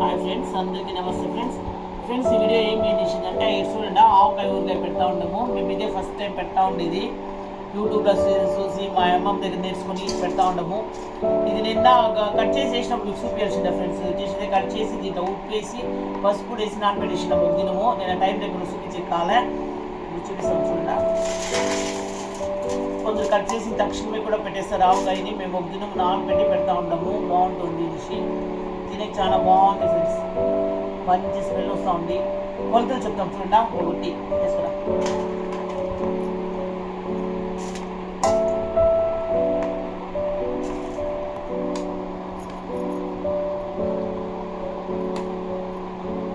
Hi friends అందరికీ నమస్తే friends friends ఈ వీడియో ఏం చేసిందంటే చూడండి ఆవకాయ ఊరికాయ పెడతా ఉండము. మేము ఇదే ఫస్ట్ టైం పెడతా ఉండేది. యూట్యూబ్లో చూసి మా అమ్మమ్మ దగ్గర నేర్చుకొని పెడతా ఉండము. ఇది నిన్న కట్ చేసి వేసినప్పుడు మీకు ఫ్రెండ్స్ చేసేది కట్ చేసి దీంట్లో ఉప్పేసి పసుపు కూడా వేసి నానబెట్టేసినాము ఒక దినము నేను ఆ టైం దగ్గర చూపించే కాలే. చూపిస్తాం చూడండి. కొందరు కట్ చేసి తక్షణమే కూడా పెట్టేస్తారు ఆవకాయని. మేము ఒక దినం నానబెట్టి పెడతా ఉండము. బాగుంటుంది చూసి తినే చాలా బాగుంది ఫ్రెండ్స్ మంచి స్మెల్ వస్తూ ఉంది కొలతలు చెప్తాం చూడండి. ఒకటి తీసుకురా.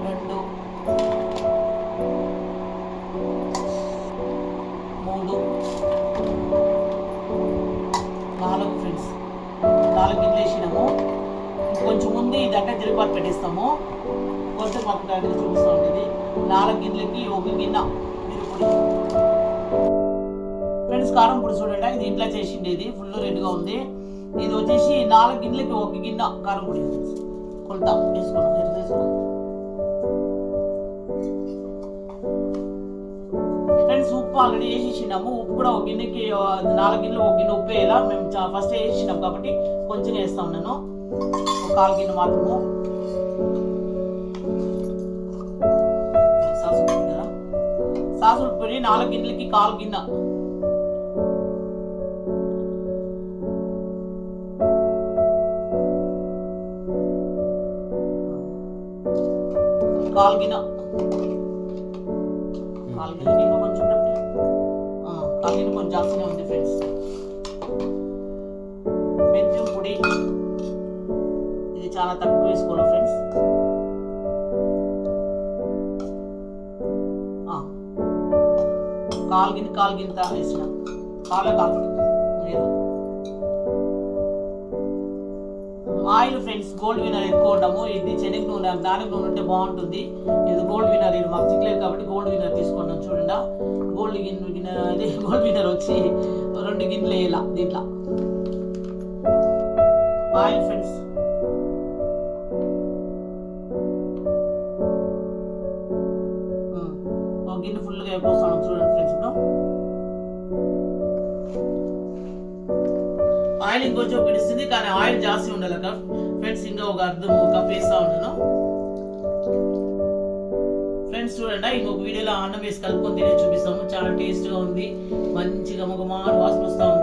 రెండు. మూడు. నాలుగు ఫ్రెండ్స్ నాలుగు గిన్నెలు వేసినాము. కొంచెం ముందు ఈ దగ్గర తిరుగుబాటు పెట్టిస్తాము. కొంచెం మాకు దగ్గర చూపిస్తాం ఉంటుంది నాలుగు గిన్నెలకి ఒక గిన్నె ఫ్రెండ్స్ కారం పొడి చూడండి. ఇది ఇంట్లో చేసిండేది ఫుల్ రెడ్గా ఉంది. ఇది వచ్చేసి నాలుగు గిన్నెలకి ఒక గిన్నె కారం పొడి. కొలత వేసుకున్నాం ఎట్లా వేసుకున్నాం ఫ్రెండ్స్ ఉప్పు ఆల్రెడీ వేసేసినాము. ఉప్పు కూడా ఒక గిన్నెకి నాలుగు గిన్నెలు ఒక గిన్నె ఉప్పు వేయాలా మేము చా- ఫస్ట్ వేసేసినాం కాబట్టి కొంచెం వేస్తాం నేను. కాలు గిన్నె మాత్రము. సాసు పొడి నాలుగు గిన్నెలకి కాలు గిన్నె. కాలు గిన్నె. కాలు గిన్నె ఇంకా కొంచెం కాలు గిన్నె కొంచెం జాస్తినే ఉంది ఫ్రెండ్స్. మెంతి పొడి. చాలా తక్కువ వేసుకోవాలి ఫ్రెండ్స్ కాలు గిన్నె కాలు గింత వేసిన. కాలు కాలు లేదు. ఆయిల్ ఫ్రెండ్స్ గోల్డ్ వినర్ ఎక్కువ ఇది శనగ నూనె దానికి నూనె ఉంటే బాగుంటుంది. ఇది గోల్డ్ వినర్ ఇది మాకు చిక్కలేదు కాబట్టి గోల్డ్ వినర్ తీసుకున్నాం చూడండి. గోల్డ్ గిన్నె గిన్నె ఇది గోల్డ్ వినర్ వచ్చి రెండు గిన్నెలు వేయాల దీంట్లో? ఆయిల్ గిన్నె చూడండి ఫ్రెండ్స్ ఇప్పుడు ఆయిల్ ఇంకొంచెం పిలుస్తుంది కానీ ఆయిల్ జాస్తి ఉండాలి ఫ్రెండ్స్ ఇంకా ఒక అర్థం కప్ వేస్తా ఉన్నాను ఫ్రెండ్స్ చూడండి ఇంకొక వీడియోలో అన్నం వేసి కలుపుకొని తినే చూపిస్తాము. చాలా టేస్ట్గా ఉంది. మంచిగా ఒక మారు వాసన వస్తూ ఉంది.